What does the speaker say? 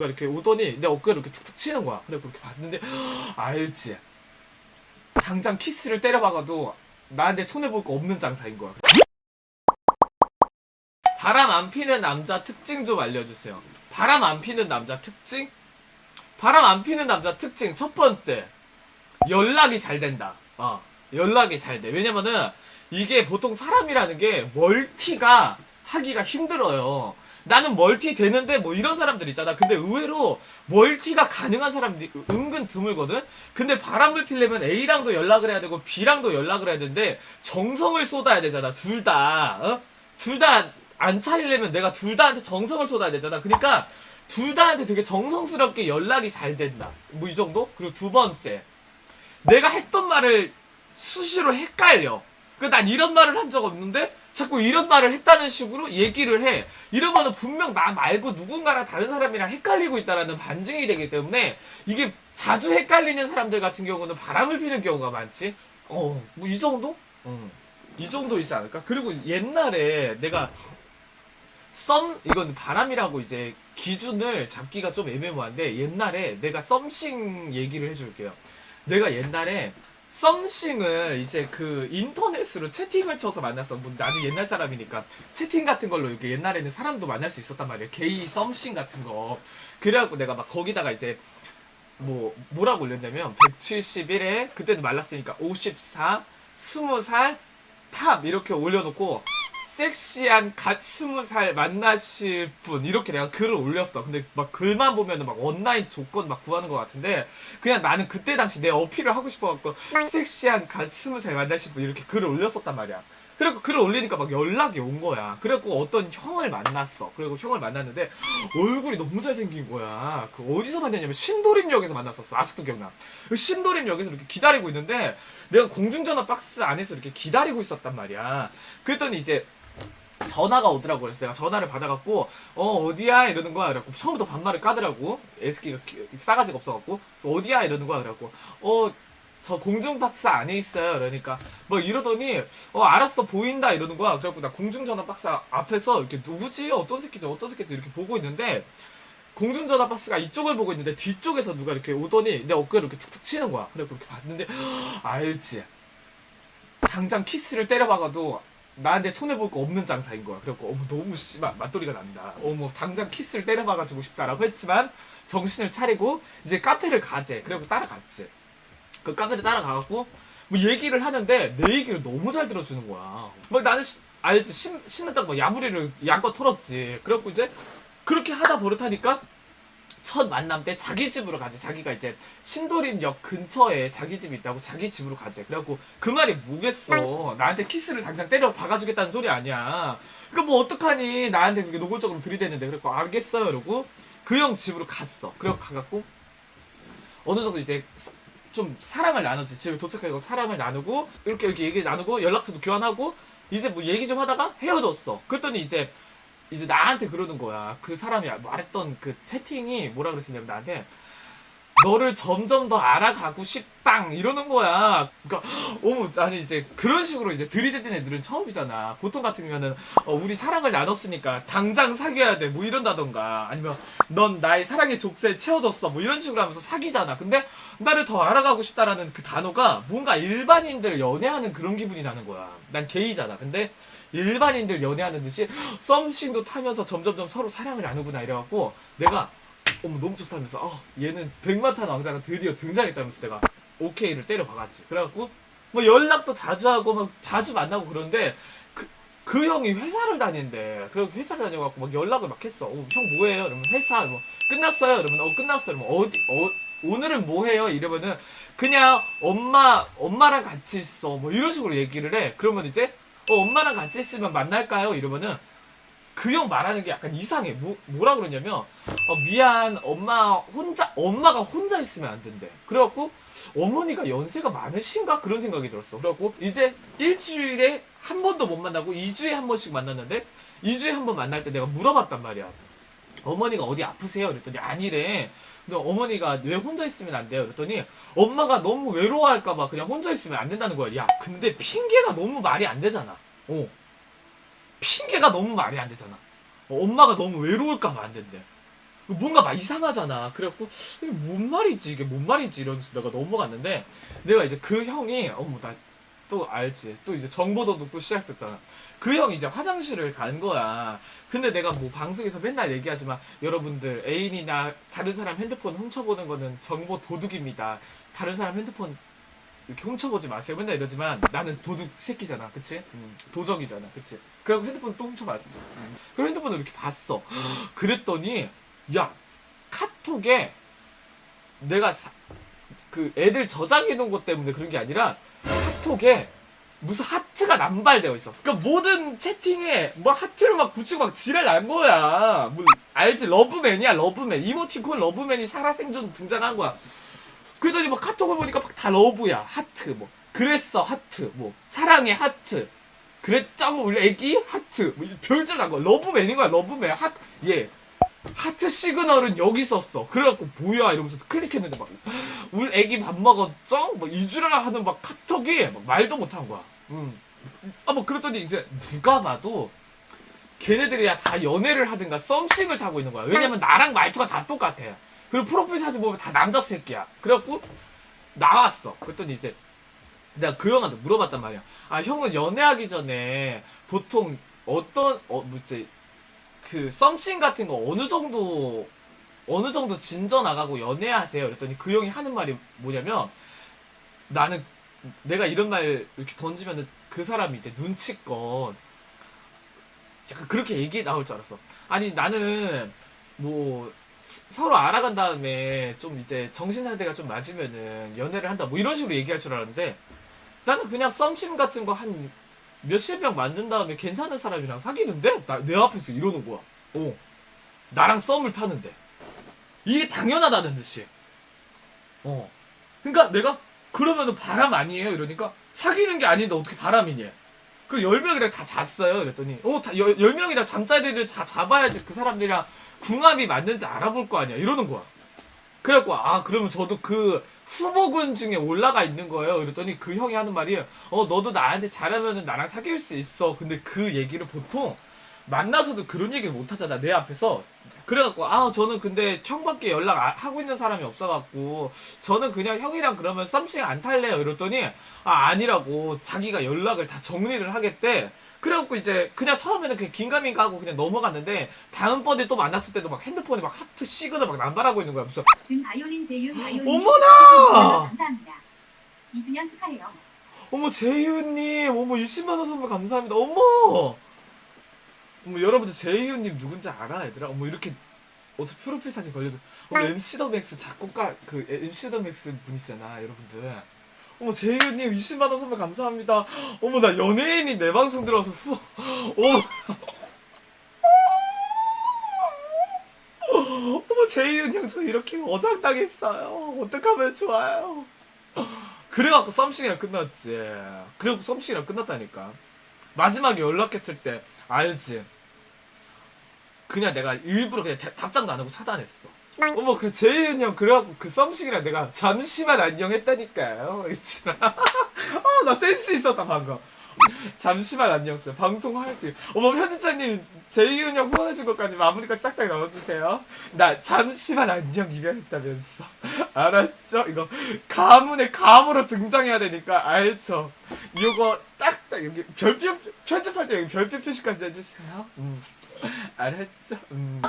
이렇게 오더니 내 어깨를 이렇게 툭툭 치는 거야. 그래 그렇게 봤는데 알지. 당장 키스를 때려박아도 나한테 손해 볼 거 없는 장사인 거야. 바람 안 피는 남자 특징 좀 알려주세요. 바람 안 피는 남자 특징? 바람 안 피는 남자 특징 첫 번째 연락이 잘 된다. 어, 연락이 잘 돼. 왜냐면은 이게 보통 사람이라는 게 멀티가 하기가 힘들어요. 나는 멀티 되는데 뭐 이런 사람들 있잖아. 근데 의외로 멀티가 가능한 사람들이 은근 드물거든. 근데 바람을 피려면 A랑도 연락을 해야 되고 B랑도 연락을 해야 되는데 정성을 쏟아야 되잖아. 둘 다. 어? 둘다 안 차이려면 내가 둘 다한테 정성을 쏟아야 되잖아. 그러니까 둘 다한테 되게 정성스럽게 연락이 잘 된다. 뭐 이 정도? 그리고 두 번째. 내가 했던 말을 수시로 헷갈려. 그 난 이런 말을 한 적 없는데 자꾸 이런 말을 했다는 식으로 얘기를 해. 이러면은 분명 나 말고 누군가랑 다른 사람이랑 헷갈리고 있다라는 반증이 되기 때문에 이게 자주 헷갈리는 사람들 같은 경우는 바람을 피는 경우가 많지. 어, 뭐 이 정도? 음. 이 정도이지 않을까? 그리고 옛날에 내가 썸 이건 바람이라고 이제 기준을 잡기가 좀 애매모호한데 옛날에 내가 썸씽 얘기를 해줄게요. 내가 옛날에 썸씽을 이제 그 인터넷으로 채팅을 쳐서 만났어. 뭐 나는 옛날 사람이니까 채팅 같은 걸로 이렇게 옛날에는 사람도 만날 수 있었단 말이야. 게이 썸씽 같은 거. 그래갖고 내가 막 거기다가 이제 뭐 뭐라고 올렸냐면 171에 그때는 말랐으니까 54, 20살 탑 이렇게 올려놓고 섹시한 갓 스무 살 만나실 분 이렇게 내가 글을 올렸어. 근데 막 글만 보면은 막 온라인 조건 막 구하는 것 같은데 그냥 나는 그때 당시 내 어필을 하고 싶어갖고 섹시한 갓 스무 살 만나실 분 이렇게 글을 올렸었단 말이야. 그리고 글을 올리니까 막 연락이 온 거야. 그래갖고 어떤 형을 만났어. 그리고 형을 만났는데 얼굴이 너무 잘생긴 거야. 그 어디서 만났냐면 신도림역에서 만났었어. 아직도 기억나. 그 신도림역에서 이렇게 기다리고 있는데 내가 공중전화 박스 안에서 이렇게 기다리고 있었단 말이야. 그랬더니 이제 전화가 오더라고. 그래서 내가 전화를 받아갖고 어 어디야? 이러는 거야. 그래갖고 처음부터 반말을 까더라고. 에스키가 싸가지가 없어갖고. 그래서 어디야? 이러는 거야. 그래갖고 어 저 공중박스 안에 있어요. 그러니까 뭐 이러더니 어 알았어. 보인다. 이러는 거야. 그래갖고 나 공중전화 박스 앞에서 이렇게 누구지? 어떤 새끼지? 어떤 새끼지? 이렇게 보고 있는데 공중전화 박스가 이쪽을 보고 있는데 뒤쪽에서 누가 이렇게 오더니 내 어깨를 이렇게 툭툭 치는 거야. 그래 그렇게 봤는데 알지? 당장 키스를 때려박아도 나한테 손해 볼 거 없는 장사인 거야. 그래갖고 어머 너무 씨발 맛돌이가 난다. 어머 당장 키스를 때려박아주고 싶다라고 했지만 정신을 차리고 이제 카페를 가재. 그래갖고 따라갔지. 그 카페를 따라가갖고 뭐 얘기를 하는데 내 얘기를 너무 잘 들어주는 거야. 막 나는 시- 알지 신 신났다고 막 야부리를 양껏 털었지. 그래갖고 이제 그렇게 하다 버릇하니까 첫 만남 때 자기 집으로 가지. 자기가 이제 신도림역 근처에 자기 집이 있다고 자기 집으로 가지. 그래갖고 그 말이 뭐겠어. 나한테 키스를 당장 때려 박아주겠다는 소리 아니야. 그러니까 뭐 어떡하니. 나한테 그렇게 노골적으로 들이대는데. 그래갖고 알겠어요. 이러고 그 형 집으로 갔어. 그래갖고 가갖고 어느 정도 이제 사- 좀 사랑을 나누지. 집에 도착해서 사랑을 나누고 이렇게 이렇게 얘기 나누고 연락처도 교환하고 이제 뭐 얘기 좀 하다가 헤어졌어. 그랬더니 이제 이제 나한테 그러는 거야. 그 사람이 말했던 그 채팅이 뭐라 그랬었냐면 나한테 너를 점점 더 알아가고 싶당 이러는 거야. 그러니까 어머 아니 이제 그런 식으로 이제 들이대는 애들은 처음이잖아. 보통 같으면은 어, 우리 사랑을 나눴으니까 당장 사귀어야 돼 뭐 이런다던가 아니면 넌 나의 사랑의 족쇄에 채워졌어 뭐 이런 식으로 하면서 사귀잖아. 근데 나를 더 알아가고 싶다라는 그 단어가 뭔가 일반인들 연애하는 그런 기분이 나는 거야. 난 게이잖아. 근데 일반인들 연애하는 듯이 썸씽도 타면서 점점점 서로 사랑을 나누구나 이래갖고 내가 어머 너무 좋다면서 어, 얘는 백마탄 왕자가 드디어 등장했다면서 내가 오케이를 때려 박았지 그래갖고 뭐 연락도 자주 하고 막 자주 만나고 그런데 그, 그 형이 회사를 다닌대 그래서 회사를 다녀갖고 막 연락을 막 했어 어, 형 뭐해요? 이러면 회사 뭐 끝났어요? 이러면 어 끝났어요 이러면 어디 어 오늘은 뭐 해요? 이러면은 그냥 엄마 엄마랑 같이 있어 뭐 이런 식으로 얘기를 해 그러면 이제 어 엄마랑 같이 있으면 만날까요? 이러면은 그 형 말하는 게 약간 이상해. 뭐, 뭐라 그러냐면, 어, 미안, 엄마 혼자, 엄마가 혼자 있으면 안 된대. 그래갖고, 어머니가 연세가 많으신가? 그런 생각이 들었어. 그래갖고, 이제 일주일에 한 번도 못 만나고, 2주에 한 번씩 만났는데, 2주에 한 번 만날 때 내가 물어봤단 말이야. 어머니가 어디 아프세요? 그랬더니 아니래. 근데 어머니가 왜 혼자 있으면 안 돼요? 그랬더니 엄마가 너무 외로워할까봐 그냥 혼자 있으면 안 된다는 거야. 야, 근데 핑계가 너무 말이 안 되잖아. 어. 핑계가 너무 말이 안 되잖아. 어, 엄마가 너무 외로울까봐 안 된대. 뭔가 막 이상하잖아. 그래갖고 이게 뭔 말이지 이게 뭔 말이지 이러면서 내가 넘어갔는데 내가 이제 그 형이 어머 나 또 알지 또 이제 정보도둑 또 시작됐잖아. 그 형이 이제 화장실을 간 거야. 근데 내가 뭐 방송에서 맨날 얘기하지만 여러분들 애인이나 다른 사람 핸드폰 훔쳐보는 거는 정보 도둑입니다. 다른 사람 핸드폰 이렇게 훔쳐보지 마세요. 맨날 이러지만 나는 도둑 새끼잖아. 그치? 음, 도적이잖아. 그치? 그리고 핸드폰 또 훔쳐봤지. 음. 그리고 핸드폰을 이렇게 봤어. 그랬더니 야 카톡에 내가 사- 그 애들 저장해 놓은 것 때문에 그런 게 아니라 카톡에 무슨 하트가 남발되어 있어. 그러니까 모든 채팅에 뭐 하트를 막 붙이고 막 지랄 난 거야. 뭐 알지? 러브맨이야 러브맨. 이모티콘 러브맨이 살아생존 등장한 거야. 그러더니 막 카톡을 보니까 막 다 러브야. 하트 뭐 그랬어 하트 뭐 사랑해 하트 그랬짱 우리 애기 하트 뭐 별줄 난 거야. 러브맨인 거야 러브맨 하트 얘 하트 시그널은 여기 있었어. 그래갖고 뭐야 이러면서 클릭했는데 막 우리 애기 밥 먹었죠? 뭐 이주라라 하는 막 카톡이 막 말도 못한 거야. 음. 아뭐 그랬더니 이제 누가 봐도 걔네들이야 다 연애를 하든가 썸씽을 타고 있는 거야. 왜냐면 나랑 말투가 다 똑같아. 그리고 프로필 사진 보면 다 남자 새끼야. 그래갖고 나왔어. 그랬더니 이제 내가 그 형한테 물어봤단 말이야. 아 형은 연애하기 전에 보통 어떤 어 뭐지 그 썸씽 같은 거 어느 정도 어느 정도 진져 나가고 연애하세요. 그랬더니 그 형이 하는 말이 뭐냐면 나는 내가 이런 말 이렇게 던지면은 그 사람이 이제 눈치껏 약간 그렇게 얘기 나올 줄 알았어. 아니 나는 뭐 스- 서로 알아간 다음에 좀 이제 정신 상태가 좀 맞으면은 연애를 한다 뭐 이런 식으로 얘기할 줄 알았는데 나는 그냥 썸씽 같은 거 한 몇십 명 만든 다음에 괜찮은 사람이랑 사귀는데 나, 내 앞에서 이러는 거야. 어. 나랑 썸을 타는데 이게 당연하다는 듯이. 어. 그러니까 내가 그러면은 바람 아니에요 이러니까 사귀는 게 아닌데 어떻게 바람이냐. 그 열 명이랑 다 잤어요. 그랬더니 어 다열 명이랑 잠자리를 다 잡아야지 그 사람들이랑 궁합이 맞는지 알아볼 거 아니야. 이러는 거야. 그래갖고 아 그러면 저도 그 후보군 중에 올라가 있는 거예요. 그랬더니 그 형이 하는 말이 어 너도 나한테 잘하면은 나랑 사귈 수 있어. 근데 그 얘기를 보통 만나서도 그런 얘기를 못 하잖아 내 앞에서. 그래갖고 아 저는 근데 형밖에 연락 아- 하고 있는 사람이 없어갖고 저는 그냥 형이랑 그러면 썸씽 안 탈래요. 이랬더니 아 아니라고 자기가 연락을 다 정리를 하겠대. 그래갖고 이제 그냥 처음에는 그냥 긴가민가 하고 그냥 넘어갔는데 다음번에 또 만났을 때도 막 핸드폰에 막 하트 시그널 막 남발하고 있는 거야. 무슨 준 바이올린 제윤 바이올린 어머나! 감사합니다. 2주년 축하해요. 어머 제이유님 어머 20만원 선물 감사합니다 어머 어머 여러분들 제이유님 누군지 알아 얘들아 어머 이렇게 어서 프로필 사진 걸려줘 어머 MC 더 맥스 작곡가 그 MC 더 맥스 분이시잖아 여러분들 어머 제이유님 20만원 선물 감사합니다 어머 나 연예인이 내 방송 들어와서 후 어머 어머 제이윤 형저 이렇게 어장당했어요 어떡하면 좋아요 그래갖고 썸씽이랑 끝났지. 그래갖고 썸씽이랑 끝났다니까. 마지막에 연락했을 때 알지. 그냥 내가 일부러 그냥 대- 답장도 안 하고 차단했어. 어머 그 재윤 형 그래갖고 그 썸씽이랑 내가 잠시만 안녕 했다니까요. 진짜. 아나 센스 있었다 방금. 잠시만 안녕 써 방송할 때. 어머 편집자님 재윤 형 후원해준 것까지 마무리까지 싹다 넣어주세요. 나 잠시만 안녕 이별했다면서. 알았죠? 이거 가문의 감으로 등장해야 되니까 알죠? 이거 딱딱 여기 별표 편집할 때 여기 별표 표시까지 해주세요. 음. 알았죠? 음.